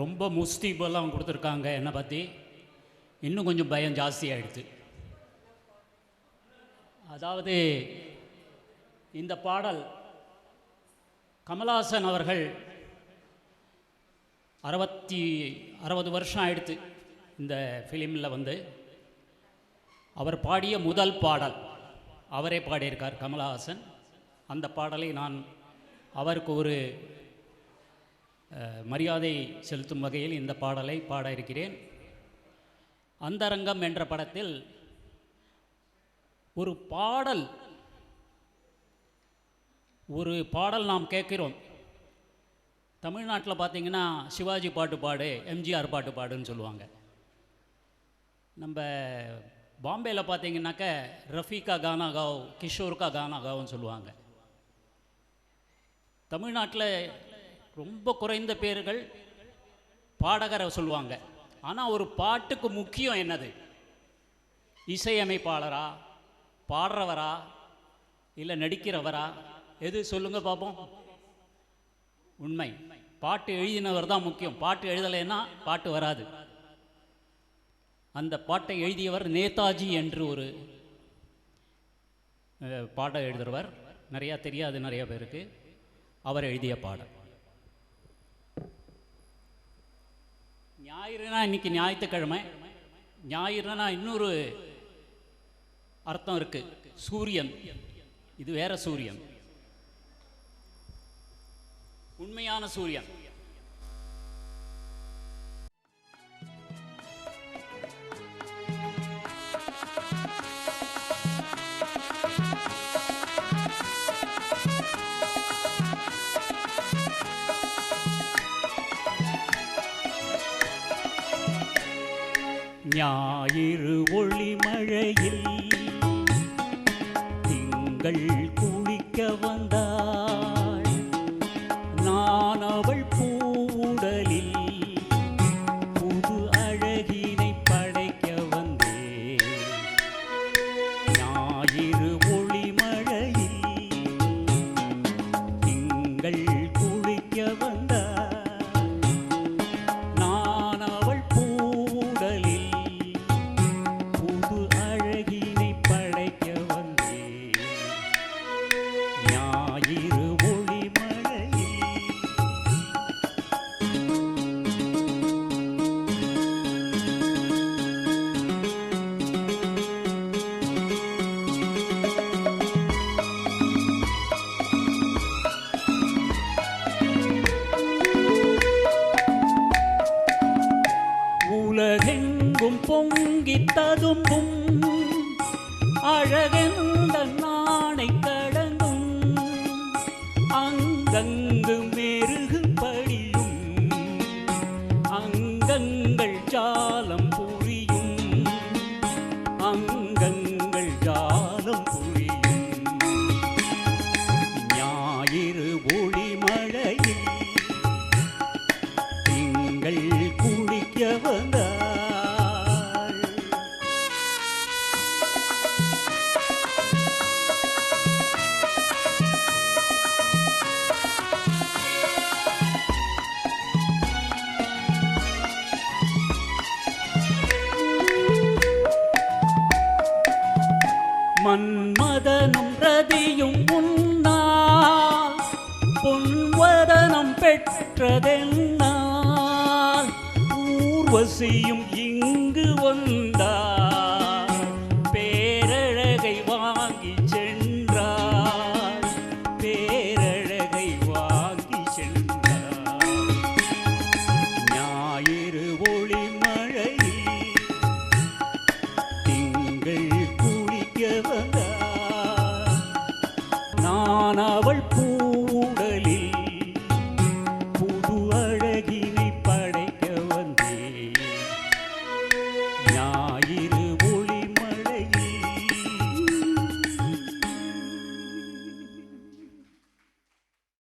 ரொம்ப முஸ்தீபெல்லாம் கொடுத்துருக்காங்க என்னை பற்றி இன்னும் கொஞ்சம் பயம் ஜாஸ்தியாகிடுது அதாவது இந்த பாடல் கமலஹாசன் அவர்கள் அறுபத்தி அறுபது வருஷம் ஆயிடுத்து இந்த ஃபிலிமில் வந்து. அவர் பாடிய முதல் பாடல் அவரே பாடியிருக்கார் கமலஹாசன். அந்த பாடலை நான் அவருக்கு ஒரு மரியாதை செலுத்தும் வகையில் இந்த பாடலை பாட இருக்கிறேன் அந்தரங்கம் என்ற படத்தில் ஒரு பாடல் ஒரு பாடல் நாம் கேட்கிறோம். தமிழ்நாட்டில் பார்த்தீங்கன்னா சிவாஜி பாட்டு பாடு எம்ஜிஆர் பாட்டு பாடுன்னு சொல்லுவாங்க. நம்ம பாம்பேயில் பார்த்தீங்கன்னாக்க ரஃபீகா கானா காவ் கிஷோருக்கா கானா காவ்னு சொல்லுவாங்க. தமிழ்நாட்டில் ரொம்ப குறைந்த பேர்கள் பாடகரை சொல்லுவாங்க. ஆனால் ஒரு பாட்டுக்கு முக்கியம் என்னது? இசையமைப்பாளரா பாடுறவரா இல்லை நடிக்கிறவரா? எது சொல்லுங்க பார்ப்போம் உண்மை. பாட்டு எழுதினவர் தான் முக்கியம். பாட்டு எழுதலைன்னா பாட்டு வராது. அந்த பாட்டை எழுதியவர் நேதாஜி என்று ஒரு பாடம் எழுதுறவர். நிறையா தெரியாது நிறைய பேருக்கு. அவர் எழுதிய பாடல். ஞாயிறுனா இன்னைக்கு ஞாயிற்றுக்கிழமை. ஞாயிறுனா இன்னொரு அர்த்தம் இருக்கு. சூரியன். இது வேற சூரியன். உண்மையான சூரியன். ஞாயிறு ஒளி மழையில் திங்கள் கூ ததும்பும் அழகெந்த நாணை கடங்கும் அங்கங்கு மெருகு படியும் அங்கங்கள் ஜாலம் புரியும் அங்கங்கள் ஜாலம் புரியும். ஞாயிறு ஒளி மழையில் திங்கள் குளிக்க மன்மதனும் ரதியும் உன்னால் பொன்வதனம் பெற்றதென்னால். ஊர்வசியும் இங்கு வந்தார் நான் அவள் பூ